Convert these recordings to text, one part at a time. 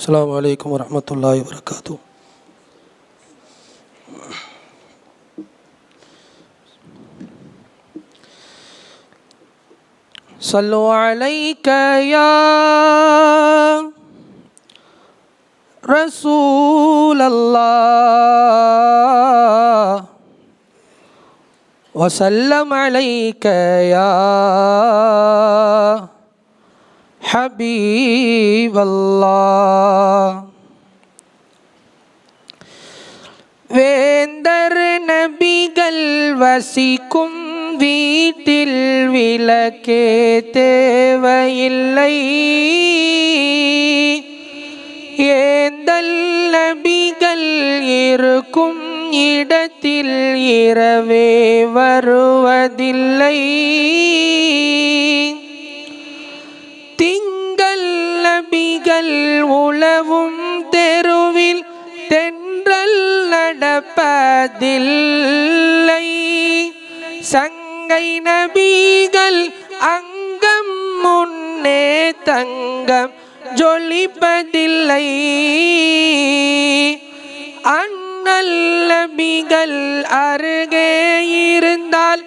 السلام عليكم ورحمة الله وبركاته. صلوا عليك يا رسول الله. وسلم عليك يا ஹபீவல்லா வேந்தர் நபிகள் வசிக்கும் வீட்டில் விளக்கே தேவையில்லை. ஏந்தல் நபிகள் இருக்கும் இடத்தில் இரவே வருவதில்லை. நடப்பதில்லை சங்கை நபிகள் அங்கம் முன்னே தங்கம் ஜொலிப்பதில்லை. அந்நல்லபிகள் அருகே இருந்தால்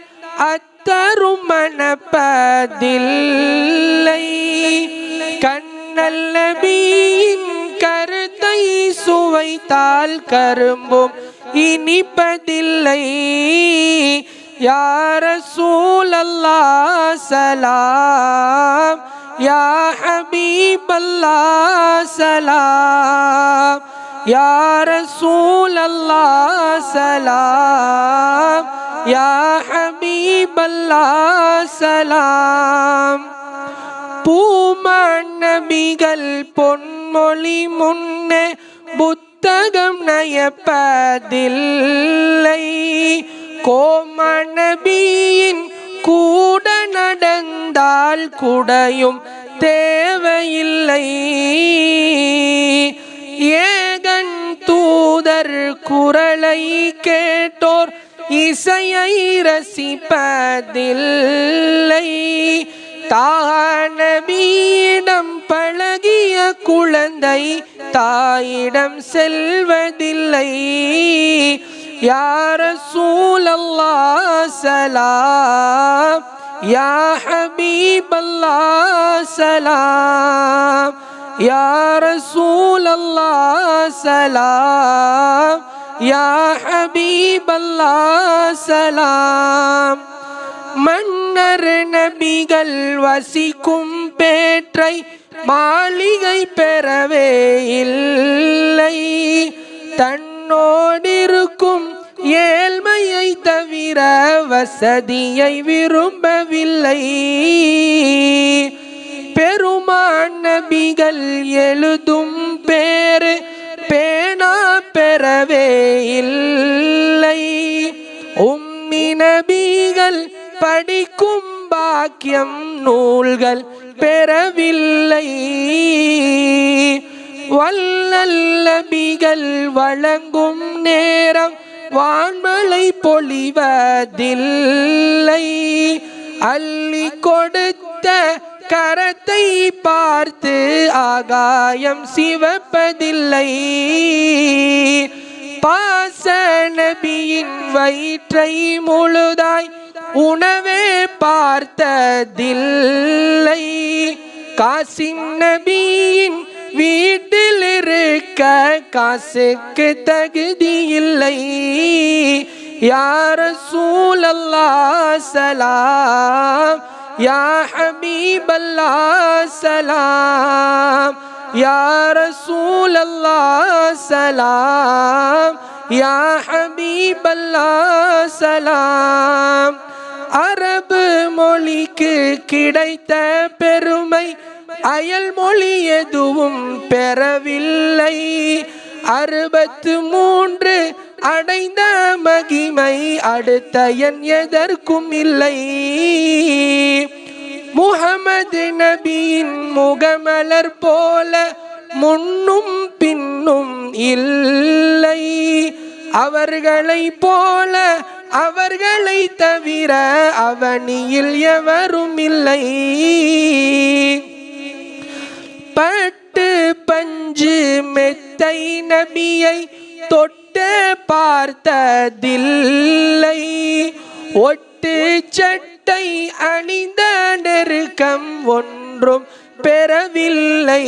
அத்தரும் மணப்பதில்லை. கண்ணல் கருத்தை சுவைத்தால் கரும்பும் இனிப்பதில்லை. யார சூழல்லா சலாம். யா ஹபீபல்லா சலாம். யார சூழல்லா சலாம். யா ஹபீபல்லா சலாம். பூமான் நபிகள் பொன்மொழி முன்னே புத்த புத்தகம் நயப்பதில்லை. கோமணபியின் கூட நடந்தால் குடையும் தேவையில்லை. ஏகன் தூதர் குரலை கேட்டோர் இசையை ரசிப்பதில்லை. தானபீடம் பழகிய குழந்தை தாயிடம் செல்வதில்லை. யார சூழல்லா சலாம் யா ஹபீபல்லா சலாம் யார சூழல்லா சலாம் யா ஹபீபல்லா சலாம். மன்னர் நபிகள் வசிக்கும் பேற்றை மாளிகை பெறவே இல்லை. தன்னோடிருக்கும் ஏழ்மையை தவிர வசதியை விரும்பவில்லை. பெருமான் நபிகள் எழுதும் பேரு பேனா பெறவே இல்லை. உம்மி நபிகள் படிக்கும் பாக்கியம் நூல்கள் பெறவில்லை. வல்லல்லபிகள் வழங்கும் நேரம் வான்மலை பொழிவதில்லை. அள்ளி கொடுத்த கரத்தை பார்த்து ஆகாயம் சிவப்பதில்லை. பாச நபியின் வயிற்றை முழுதாய் உணவே பார்த்ததில்லை. காசிம் நபியின் வீட்டில் இருக்க காசுக்கு தகுதி இல்லை. யார சூழல்லா சலாம் யா ஹபீபல்லா சலாம் யார சூழல்லா சலாம் யா ஹபீபல்லா சலாம். அரபு மொழிக்கு கிடைத்த பெருமை அயல் மொழி எதுவும் பெறவில்லை. அறுபத்து மூன்று அடைந்த மகிமை அடுத்த என் எதற்கும் இல்லை. முகமது நபியின் முகமலர் போல முன்னும் பின்னும் இல்லை. அவர்களை போல அவர்களை தவிர அவனியில் எவரும் இல்லை. பட்டு பஞ்சு மெத்தை நபியை தொட்டு பார்த்ததில்லை. ஒட்டு சட்டை அணிந்த நெருக்கம் ஒன்றும் பெறவில்லை.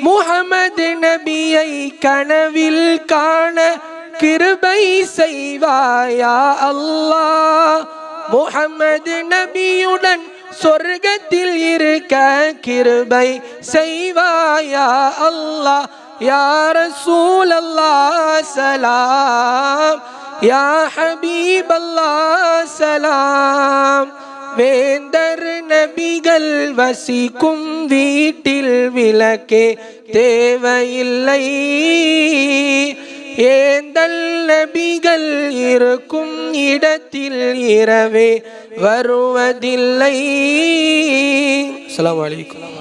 முகமது நபியை கனவில் காண கிருபை செய்வாயா அல்லா. முகமது நபியுடன் சொர்க்கத்தில் இருக்க கிருபை செய்வாயா அல்லா. யார சூழல்லா சலாம். யா ஹபீபல்லா சலாம். வேந்தர் நபிகள் வசிக்கும் வீட்டில் விளக்கே தேவையில்லை. ஏந்தல் நபிகள் இருக்கும் இடத்தில் இரவே வருவதில்லை. அலாம் வலைக்கம்